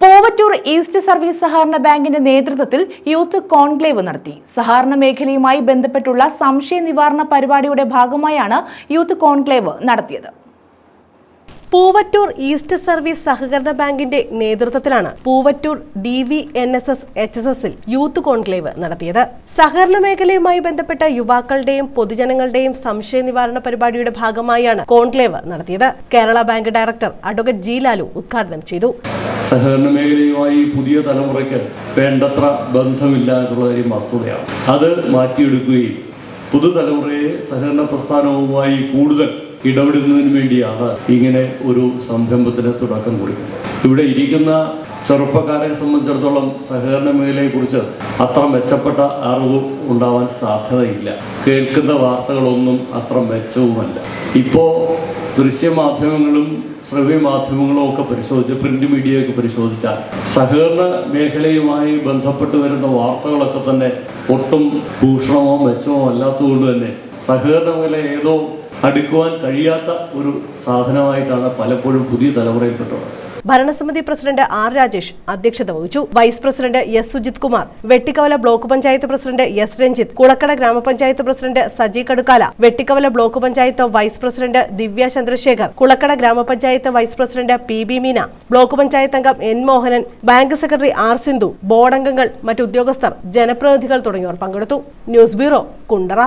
Poovattoor east service സഹകരണ ബാങ്കിന്റെ നേതൃത്വത്തിൽ യൂത്ത് കോൺക്ലേവ് നടത്തി. സഹകരണ മേഖലയുമായി ബന്ധപ്പെട്ടുള്ള സംശയ നിവാരണ പരിപാടിയുടെ ഭാഗമായാണ് യൂത്ത് കോൺക്ലേവ് നടത്തിയത്. പൂവറ്റൂർ ഈസ്റ്റ് സർവീസ് സഹകരണ ബാങ്കിന്റെ നേതൃത്വത്തിലാണ് Poovattoor D V N S S H S എസിൽ യൂത്ത് കോൺക്ലേവ് നടത്തിയത്. സഹകരണ മേഖലയുമായി ബന്ധപ്പെട്ട യുവാക്കളുടെയും പൊതുജനങ്ങളുടെയും സംശയ നിവാരണ പരിപാടിയുടെ ഭാഗമായാണ് കോൺക്ലേവ് നടത്തിയത്. Kerala bank director advocate G Lalu ഉദ്ഘാടനം ചെയ്തു. സഹകരണ മേഖലയുമായി പുതിയ തലമുറയ്ക്ക് വേണ്ടത്ര ബന്ധമില്ല എന്നുള്ള കാര്യം വസ്തുതയാണ്. അത് മാറ്റിയെടുക്കുകയും പുതുതലമുറയെ സഹകരണ പ്രസ്ഥാനവുമായി കൂടുതൽ ഇടപെടുന്നതിന് വേണ്ടിയാണ് ഇങ്ങനെ ഒരു സംരംഭത്തിന് തുടക്കം കുറിക്കുന്നത്. ഇവിടെ ഇരിക്കുന്ന ചെറുപ്പക്കാരെ സംബന്ധിച്ചിടത്തോളം സഹകരണ മേഖലയെക്കുറിച്ച് അത്ര മെച്ചപ്പെട്ട അറിവ് ഉണ്ടാവാൻ സാധ്യതയില്ല. കേൾക്കുന്ന വാർത്തകളൊന്നും അത്ര മെച്ചവുമല്ല. ഇപ്പോൾ ദൃശ്യമാധ്യമങ്ങളും ശ്രവ്യ മാധ്യമങ്ങളും ഒക്കെ പരിശോധിച്ച് പ്രിന്റ് മീഡിയയൊക്കെ പരിശോധിച്ചാൽ സഹകരണ മേഖലയുമായി ബന്ധപ്പെട്ട് വരുന്ന വാർത്തകളൊക്കെ തന്നെ ഒട്ടും ഭൂഷണമോ മെച്ചമോ അല്ലാത്തതുകൊണ്ട് തന്നെ സഹകരണ മേഖല ഏതോ അടുക്കുവാൻ കഴിയാത്ത ഒരു സാധനമായിട്ടാണ് പലപ്പോഴും പുതിയ തലമുറയിൽപ്പെട്ടത് ഭരണസമിതി പ്രസിഡന്റ് ആർ രാജേഷ് അധ്യക്ഷത വഹിച്ചു. Vice president S Sujith Kumar Vettikkavala block panchayat president S Ranjith Kulakkada ഗ്രാമപഞ്ചായത്ത് president Saji Kadukkala Vettikkavala block panchayat vice president Divya Chandrasekhar Kulakkada ഗ്രാമപഞ്ചായത്ത് vice president P B Meena block panchayat അംഗം N Mohanan bank secretary R Sindhu board അംഗങ്ങൾ മറ്റു ഉദ്യോഗസ്ഥർ ജനപ്രതിനിധികൾ തുടങ്ങിയവർ പങ്കെടുത്തു. News bureau Kundara.